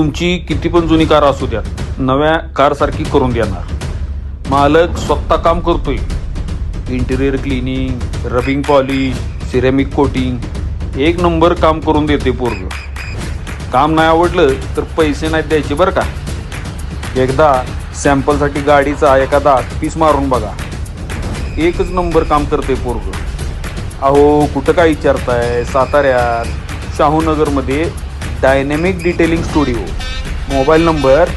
तुमची किती पण जुनी कार असू द्या नव्या कारसारखी करून देणार. मालक स्वतः काम करतोय. Interior cleaning rubbing polish ceramic coating एक नंबर काम करून देते पोरग. काम नाही आवडलं तर पैसे नाहीत द्यायचे बरं का? एकदा सॅम्पलसाठी गाडीचा एखादा पीस मारून बघा. एकच नंबर काम करते पोरग. अहो कुठं काय विचारताय? साताऱ्यात शाहूनगरमध्ये dynamic detailing studio mobile number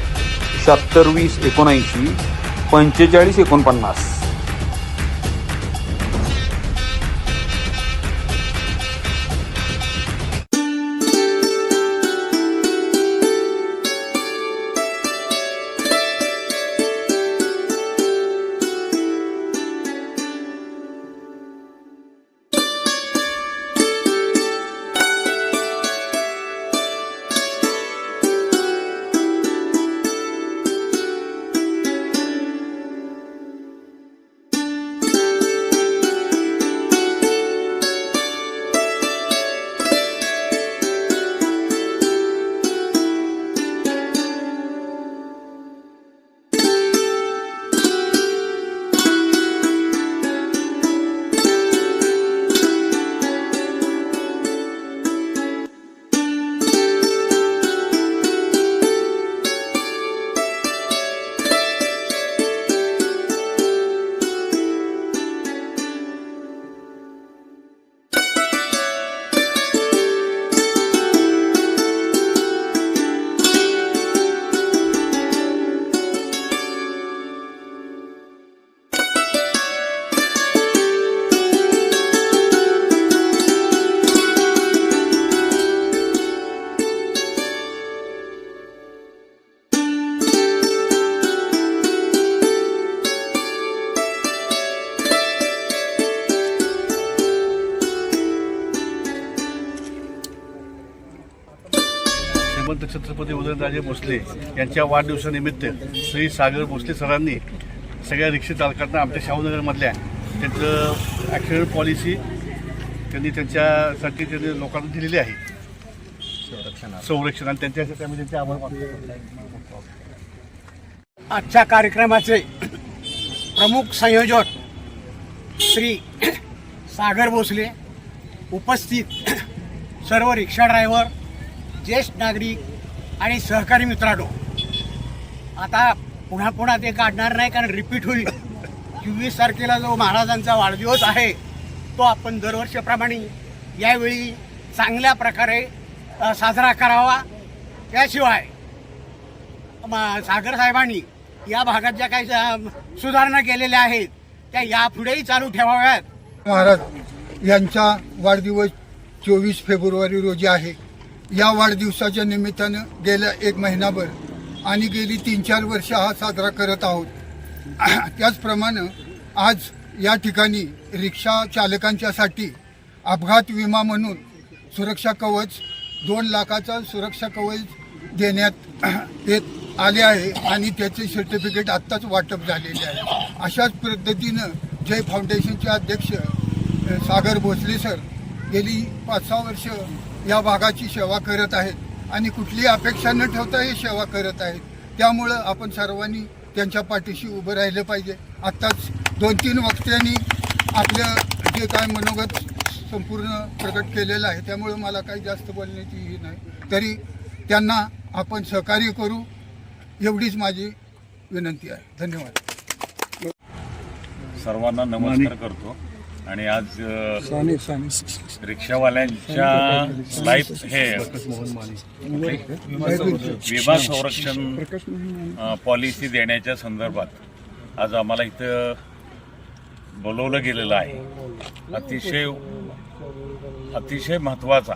शहात्तर वीस एकोणऐंशी पंचेचाळीस एकोणपन्नास. छत्रपती उदयनराजे भोसले यांच्या वाढदिवसानिमित्त श्री सागर भोसले सरांनी सगळ्या रिक्षा चालकांना आमच्या शाहूनगरमधल्या त्यांचं ॲक्सिडेंट पॉलिसी त्यांनी त्यांच्यासाठी त्यांनी लोकांना दिलेली आहे. संरक्षण आणि त्यांच्यासाठी आम्ही त्यांचे आभार मानतो. आजच्या कार्यक्रमाचे प्रमुख संयोजक श्री सागर भोसले उपस्थित सर्व रिक्षा ड्रायव्हर ज्येष्ठ नागरिक आणि सहकारी मित्रांनो आता पुन्हा पुन्हा ते काढणार नाही कारण रिपीट होईल. चोवीस तारखेला जो महाराजांचा वाढदिवस आहे तो आपण दरवर्षीप्रमाणे यावेळी चांगल्या प्रकारे साजरा करावा. त्याशिवाय म- सागर साहेबांनी या भागात ज्या काही सुधारणा केलेल्या आहेत त्या यापुढेही चालू ठेवाव्यात. महाराज यांचा वाढदिवस चोवीस फेब्रुवारी रोजी आहे. या वाढदिवसाच्या निमित्तानं गेल्या एक महिनाभर आणि गेली तीन चार वर्ष हा साजरा करत आहोत. त्याचप्रमाणे आज या ठिकाणी रिक्षा चालकांच्यासाठी अपघात विमा म्हणून सुरक्षा कवच दोन लाखाचा सुरक्षा कवच देण्यात येत आले आहे आणि त्याचे सर्टिफिकेट आत्ताच वाटप झालेले आहे. अशाच पद्धतीनं जय फाउंडेशनचे अध्यक्ष सागर भोसले सर गेली पाच सहा वर्ष या भागाची सेवा करत आहेत आणि कुठली अपेक्षा न ठेवता हे सेवा करत आहेत. त्यामुळं आपण सर्वांनी त्यांच्या पाठीशी उभं राहिलं पाहिजे. आत्ताच दोन तीन वक्त्यांनी आपलं जे काय मनोगत संपूर्ण प्रकट केलेलं आहे त्यामुळं मला काही जास्त बोलण्याची ही नाही. तरी त्यांना आपण सहकार्य करू एवढीच माझी विनंती आहे. धन्यवाद. सर्वांना नमस्कार करतो. आणि आज रिक्षावाल्यांच्या लाईफ हे विमा संरक्षण पॉलिसी देण्याच्या संदर्भात आज आम्हाला इथं बोलवलं गेलेलं आहे. अतिशय अतिशय महत्त्वाचा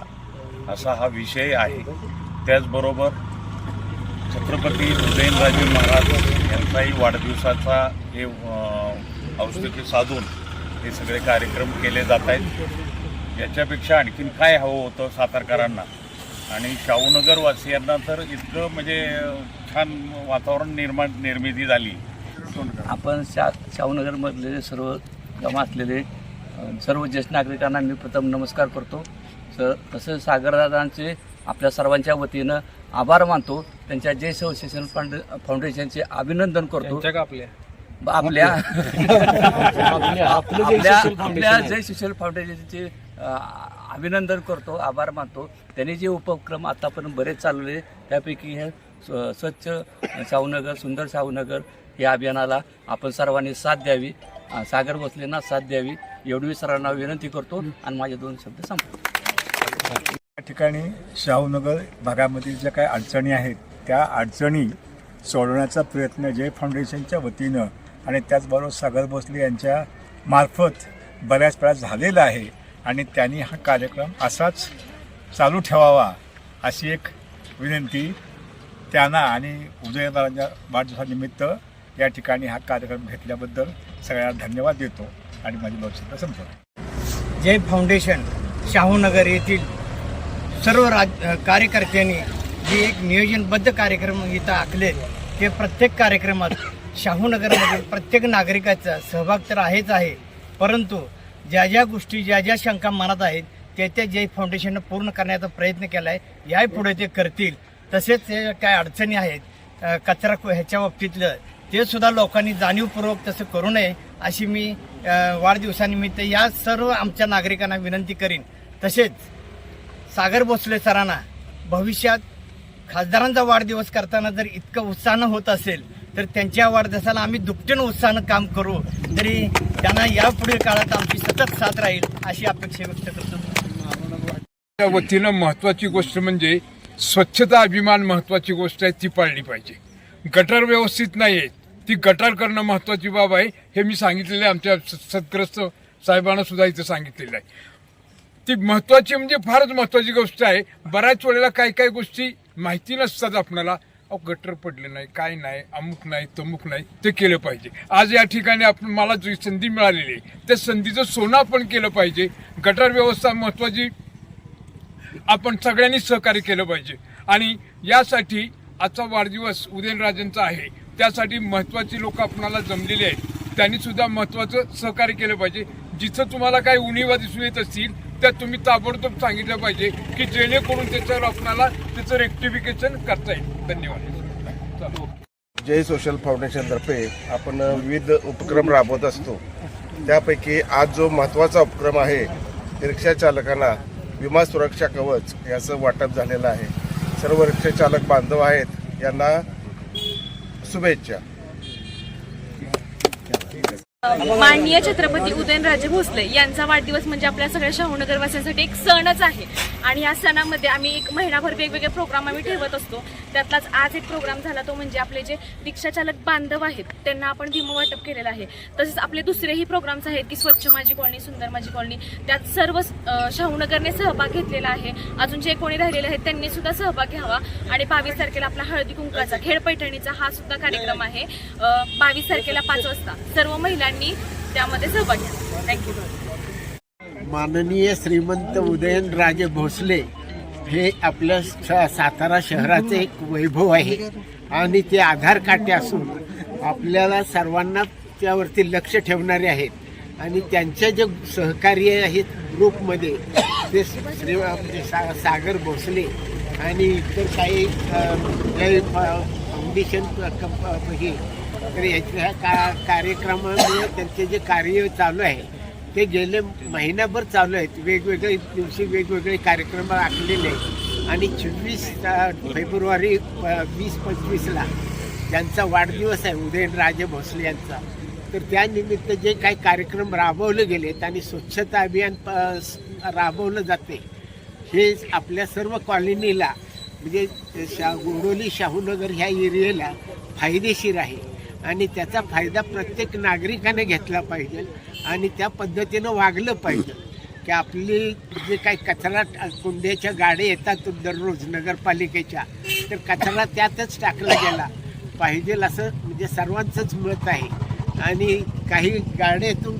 असा हा विषय आहे. त्याचबरोबर छत्रपती उदयनराजे महाराज यांचाही वाढदिवसाचा हे औचित्य साधून हे सगळे कार्यक्रम केले जात आहेत. याच्यापेक्षा आणखीन काय हवं होतं सातारकरांना? आणि शाहूनगर वासियांना तर इतकं म्हणजे छान वातावरण निर्माण निर्मिती झाली. आपण शा शाहूनगरमधले सर्व जमा असलेले सर्व ज्येष्ठ नागरिकांना मी प्रथम नमस्कार करतो. स तसंच सागरदादांचे आपल्या सर्वांच्या वतीनं आभार मानतो. त्यांच्या जय शिक्षण फाउंडेशनचे अभिनंदन करतो. ब- आपल्या आपल्या आपल्या जय शिक्षण फाउंडेशनचे अभिनंदन करतो आभार मानतो. त्यांनी जे उपक्रम आतापर्यंत बरेच चालवले त्यापैकी हे स्व- स्वच्छ शाहूनगर सुंदर शाहूनगर या अभियानाला आपण सर्वांनी साथ द्यावी. सागर भोसलेंना साथ द्यावी. एवढी सरांना विनंती करतो आणि माझे दोन शब्द संपतो या ठिकाणी शाहूनगर भागामध्ये ज्या काही अडचणी आहेत त्या अडचणी सोडवण्याचा प्रयत्न जय फाउंडेशनच्या वतीनं आणि त्याचबरोबर सागर भोसले यांच्या मार्फत बऱ्याच वेळा झालेला आहे. आणि त्यांनी हा कार्यक्रम असाच चालू ठेवावा अशी एक विनंती त्यांना आणि उदयनराजांच्या वाढदिवसानिमित्त या ठिकाणी हा कार्यक्रम घेतल्याबद्दल सगळ्यांना धन्यवाद देतो आणि माझी लोकसभा संपवतो. जय फाउंडेशन शाहूनगर येथील सर्व राज कार्यकर्त्यांनी जे एक नियोजनबद्ध कार्यक्रम इथं आखले ते प्रत्येक कार्यक्रमात शाहूनगरमध्ये प्रत्येक नागरिकाचा सहभाग तर आहेच आहे परंतु ज्या ज्या गोष्टी ज्या ज्या शंका मनात आहेत त्या त्या जे फाउंडेशननं पूर्ण करण्याचा प्रयत्न केला आहे यापुढे ते करतील. तसेच ते काय अडचणी आहेत कचरा ह्याच्या बाबतीतलं ते सुद्धा लोकांनी जाणीवपूर्वक तसं करू नये अशी मी वाढदिवसानिमित्त या सर्व आमच्या नागरिकांना विनंती करीन. तसेच सागर भोसले सरांना भविष्यात खासदारांचा वाढदिवस करताना जर इतकं उत्साहानं होत असेल तर त्यांच्या वाढदिवसाला आम्ही दुपटीनं उत्साहानं काम करू. तरी त्यांना यापुढील काळात आमची सतत साथ राहील अशी अपेक्षा व्यक्त करतो. त्या वतीनं महत्वाची गोष्ट म्हणजे स्वच्छता अभिमान महत्वाची गोष्ट आहे ती पाळली पाहिजे. गटर व्यवस्थित नाही आहे ती गटार करणं महत्वाची बाब आहे हे मी सांगितलेलं आहे आमच्या स- सदग्रस्त साहेबांना सुद्धा इथं सांगितलेलं आहे. ती महत्वाची म्हणजे फारच महत्वाची गोष्ट आहे. बऱ्याच वेळेला काही काही गोष्टी माहिती नसतात आपणाला अहो गटर पडले नाही काय नाही अमुक नाही तमुक नाही ते केलं पाहिजे. आज या ठिकाणी आपण मला जी संधी मिळालेली आहे त्या संधीचं सोनं आपण केलं पाहिजे. गटर व्यवस्था महत्वाची. आपण सगळ्यांनी सहकार्य केलं पाहिजे. आणि यासाठी आजचा वाढदिवस उदयनराजेंचा आहे. त्यासाठी महत्वाची लोक आपणाला जमलेली आहेत. त्यांनी सुद्धा महत्वाचं सहकार्य केलं पाहिजे. जिथं तुम्हाला काही उणीवा दिसून येत असतील त्या तुम्ही ताबडतोब सांगितलं पाहिजे की जेणेकरून त्याच्यावर आपणाला त्याचं रेक्टिफिकेशन करता येईल. धन्यवाद. जय सोशल फाउंडेशनतर्फे आपण विविध उपक्रम राबवत असतो. त्यापैकी आज जो महत्त्वाचा उपक्रम आहे रिक्षा चालकांना विमा सुरक्षा कवच याचं वाटप झालेलं आहे. सर्व रिक्षा चालक बांधव आहेत यांना शुभेच्छा. माननीय छत्रपती उदयनराजे भोसले यांचा वाढदिवस म्हणजे आपल्या सगळ्या शाहूनगरवासियांसाठी एक सणच आहे. आणि या सणामध्ये आम्ही एक महिनाभर वेगवेगळे प्रोग्राम आम्ही ठेवत असतो. त्यातलाच आज एक प्रोग्राम झाला तो म्हणजे आपले जे रिक्षाचालक बांधव आहेत त्यांना आपण विमा वाटप केलेलं आहे. तसेच आपले दुसरेही प्रोग्राम्स आहेत की स्वच्छ माझी कॉलनी सुंदर माझी कॉलनी त्यात सर्व शाहूनगरने सहभाग घेतलेला आहे. अजून जे कोणी राहिलेले आहेत त्यांनी सुद्धा सहभाग घ्यावा. आणि बावीस तारखेला आपला हळदी कुंकाचा खेळ पैठणीचा हा सुद्धा कार्यक्रम आहे. बावीस तारखेला पाच वाजता. सर्व महिला महिलांनी त्यामध्ये सहभाग घ्या थँक्यू माननीय श्रीमंत उदयनराजे भोसले हे आपल्या स- सातारा शहराचे एक वैभव आहे आणि ते आधार काटे असून आपल्याला सर्वांना त्यावरती लक्ष ठेवणारे आहेत. आणि त्यांच्या जे सहकार्य आहेत ग्रुपमध्ये ते श्री म्हणजे सा सागर भोसले आणि इतर काही फाउंडेशन कंप- हे तर याच्या का कार्यक्रमामुळे त्यांचे जे कार्य चालू आहे ते गेले महिनाभर चालू आहेत. वेगवेगळे दिवशी वेगवेगळे कार्यक्रम आखलेले आहेत. आणि चोवीस फेब्रुवारी वीस पंचवीसला त्यांचा वाढदिवस आहे उदयनराजे भोसले यांचा तर त्यानिमित्त जे काही कार्यक्रम राबवले गेलेत आणि स्वच्छता अभियान प- राबवलं जाते हे आपल्या सर्व कॉलनीला म्हणजे शा गोडोली शाहूनगर ह्या एरियाला फायदेशीर आहे. आणि त्याचा फायदा प्रत्येक नागरिकाने घेतला पाहिजे आणि त्या पद्धतीनं वागलं पाहिजे. की आपली जे काही कचरा टा- कुंड्याच्या गाड्या येतात दररोज नगरपालिकेच्या तर कचरा त्यातच टाकला गेला पाहिजे असं म्हणजे सर्वांचंच मत आहे. आणि काही गाड्यातून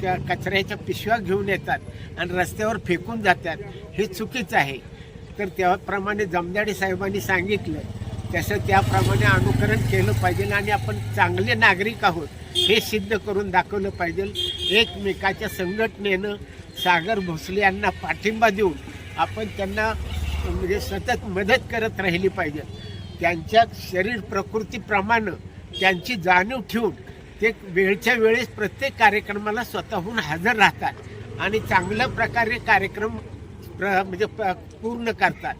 त्या कचऱ्याच्या पिशव्या घेऊन येतात आणि रस्त्यावर फेकून जातात हे चुकीचं आहे. तर त्याप्रमाणे जमदाडे साहेबांनी सांगितलं तसं त्याप्रमाणे अनुकरण केलं पाहिजे आणि आपण चांगले नागरिक आहोत हे सिद्ध करून दाखवलं पाहिजे. एकमेकाच्या संघटनेनं सागर भोसले यांना पाठिंबा देऊन आपण त्यांना म्हणजे सतत मदत करत राहिली पाहिजे. त्यांच्या शरीर प्रकृतीप्रमाणे त्यांची जाणीव ठेवून ते वेळच्या वेळेस प्रत्येक कार्यक्रमाला स्वतःहून हजर राहतात आणि चांगल्या प्रकारे कार्यक्रम प्र म्हणजे प- पूर्ण करतात.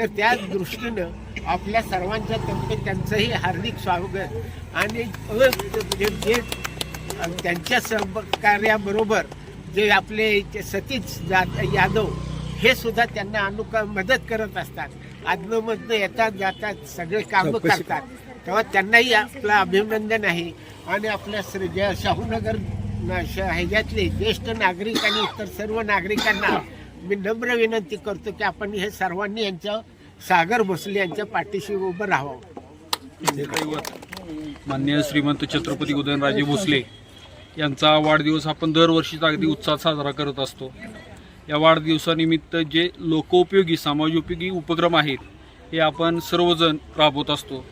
तर त्या दृष्टीनं आपल्या सर्वांच्या तर्फे त्यांचंही हार्दिक स्वागत. आणि म्हणजे जे त्यांच्या सहकार्याबरोबर जे आपले जे सतीश जा- यादव हे सुद्धा त्यांना अनुक मदत करत असतात. आदनमधनं येतात जातात सगळे कामं करतात. तेव्हा त्यांनाही आपलं अभिनंदन आहे. आणि आपल्या श्री शाहूनगर ह्याच्यातले ज्येष्ठ नागरिक आणि इतर सर्व नागरिकांना मी नम्र विनंती करतो की आपण हे सर्वांनी यांच्या सागर भोसले यांच्या पाठीशी उभं राहावं. मान्य श्रीमंत छत्रपती उदयनराजे भोसले यांचा वाढदिवस आपण दरवर्षीच अगदी उत्साहात साजरा करत असतो. या वाढदिवसानिमित्त जे लोकोपयोगी समाजोपयोगी उपक्रम आहेत हे आपण सर्वजण राबवत असतो.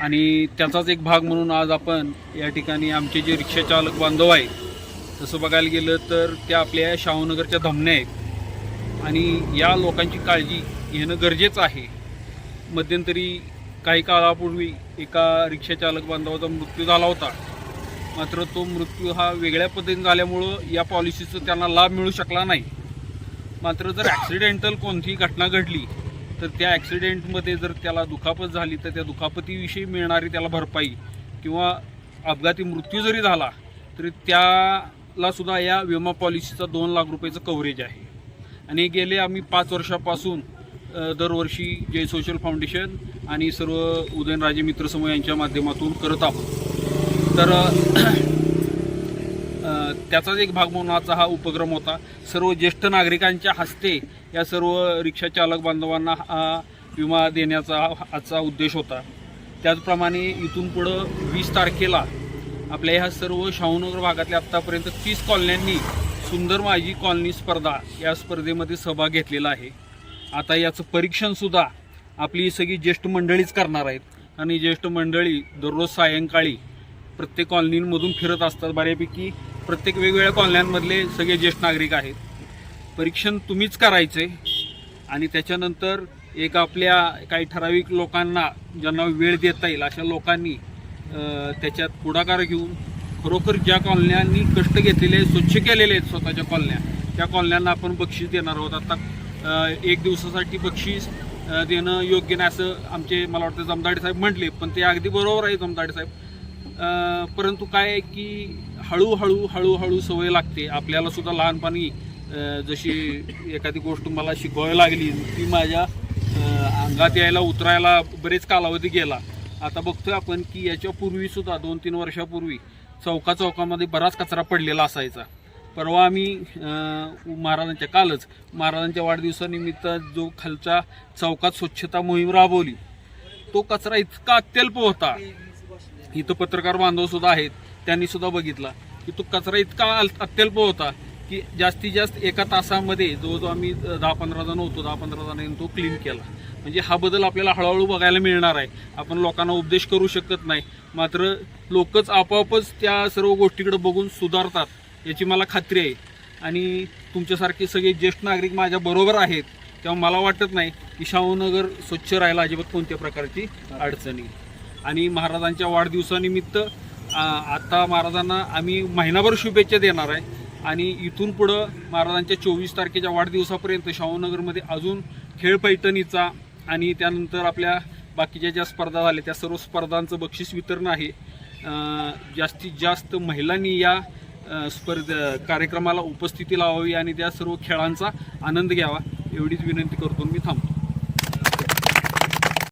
आणि त्याचाच एक भाग म्हणून आज आपण या ठिकाणी आमचे जे रिक्षाचालक बांधव आहेत तसं बघायला गेलं तर त्या आपल्या शाहूनगरच्या धमन्या आहेत. आणि या लोकांची काळजी घेणं गरजेचं आहे. मध्यंतरी काही काळापूर्वी एका रिक्षाचालक बांधवाचा मृत्यू झाला होता. मात्र तो मृत्यू हा वेगळ्या पद्धतीने झाल्यामुळं या पॉलिसीचा त्यांना लाभ मिळू शकला नाही. मात्र जर ॲक्सिडेंटल कोणतीही घटना घडली तर त्या ॲक्सिडेंटमध्ये जर त्याला दुखापत झाली तर त्या दुखापतीविषयी मिळणारी त्याला भरपाई किंवा अपघाती मृत्यू जरी झाला तरी त्या ला सुद्धा या विमा पॉलिसीचा दोन लाख रुपयाचं कव्हरेज आहे. आणि गेले आम्ही पाच वर्षापासून दरवर्षी जय सोशल फाउंडेशन आणि सर्व उदयनराजे मित्र समूह यांच्या माध्यमातून करत आहोत. तर त्याचाच एक भाग म्हणून आजचा हा उपक्रम होता. सर्व ज्येष्ठ नागरिकांच्या हस्ते या सर्व रिक्षा चालक बांधवांना हा विमा देण्याचा हा आजचा उद्देश होता. त्याचप्रमाणे इथून पुढं वीस तारखेला आपल्या ह्या सर्व शाहूनगर भागातल्या आत्तापर्यंत तीस कॉलन्यांनी सुंदर माझी कॉलनी स्पर्धा या स्पर्धेमध्ये सहभाग घेतलेला आहे. आता याचं परीक्षणसुद्धा आपली सगळी ज्येष्ठ मंडळीच करणार आहेत. आणि ज्येष्ठ मंडळी दररोज सायंकाळी प्रत्येक कॉलनीमधून फिरत असतात. बऱ्यापैकी प्रत्येक वेगवेगळ्या कॉलन्यांमधले सगळे ज्येष्ठ नागरिक आहेत. परीक्षण तुम्हीच करायचे आणि त्याच्यानंतर एक आपल्या काही ठराविक लोकांना ज्यांना वेळ देता येईल अशा लोकांनी त्याच्यात पुढाकार घेऊन खरोखर ज्या कॉलन्यांनी कष्ट घेतलेले आहेत स्वच्छ केलेले आहेत स्वतःच्या कॉलन्या त्या कॉलन्यांना आपण बक्षीस देणार आहोत. आता एक दिवसासाठी बक्षीस देणं योग्य नाही असं आमचे मला वाटतं जमदाडे साहेब म्हटले पण ते अगदी बरोबर आहे जमदाडे साहेब. परंतु काय आहे की हळूहळू हळूहळू सवय लागते. आपल्याला सुद्धा लहानपणी जशी एखादी गोष्ट मला शिकवावी लागली ती माझ्या अंगात यायला उतरायला बरेच कालावधी गेला. आता बघतोय आपण की याच्यापूर्वी सुद्धा दोन तीन वर्षापूर्वी चौका चौकामध्ये बराच कचरा पडलेला असायचा. परवा आम्ही महाराजांच्या कालच महाराजांच्या वाढदिवसानिमित्त जो खालच्या चौकात स्वच्छता मोहीम राबवली तो कचरा इतका अत्यल्प होता. इथं पत्रकार बांधव सुद्धा आहेत त्यांनी सुद्धा बघितला की तो कचरा इतका अत्यल्प होता. की जास्तीत जास्त एका तासामध्ये जो जो आम्ही दहा पंधरा जण होतो दहा पंधरा जणांनी तो क्लीन केला. म्हणजे हा बदल आपल्याला हळूहळू बघायला मिळणार आहे. आपण लोकांना उपदेश करू शकत नाही. मात्र लोकच आपोआपच त्या सर्व गोष्टीकडे बघून सुधारतात याची मला खात्री आहे. आणि तुमच्यासारखे सगळे ज्येष्ठ नागरिक माझ्या बरोबर आहेत तेव्हा मला वाटत नाही की शाहूनगर स्वच्छ राहायला अजिबात कोणत्या प्रकारची अडचणी आणि महाराजांच्या वाढदिवसानिमित्त आत्ता आता महाराजांना आम्ही महिनाभर शुभेच्छा देणार आहे. आणि इथून पुढं महाराजांच्या चोवीस तारखेच्या वाढदिवसापर्यंत शाहूनगरमध्ये अजून खेळ पैठणीचा आणि त्यानंतर आपल्या बाकीच्या ज्या स्पर्धा झाल्या त्या सर्व स्पर्धांचं बक्षीस वितरण आहे. जास्तीत जास्त महिलांनी या स्पर्ध स्पर्धा कार्यक्रमाला उपस्थिती लावावी आणि त्या सर्व खेळांचा आनंद घ्यावा एवढीच विनंती करतो मी थांबतो.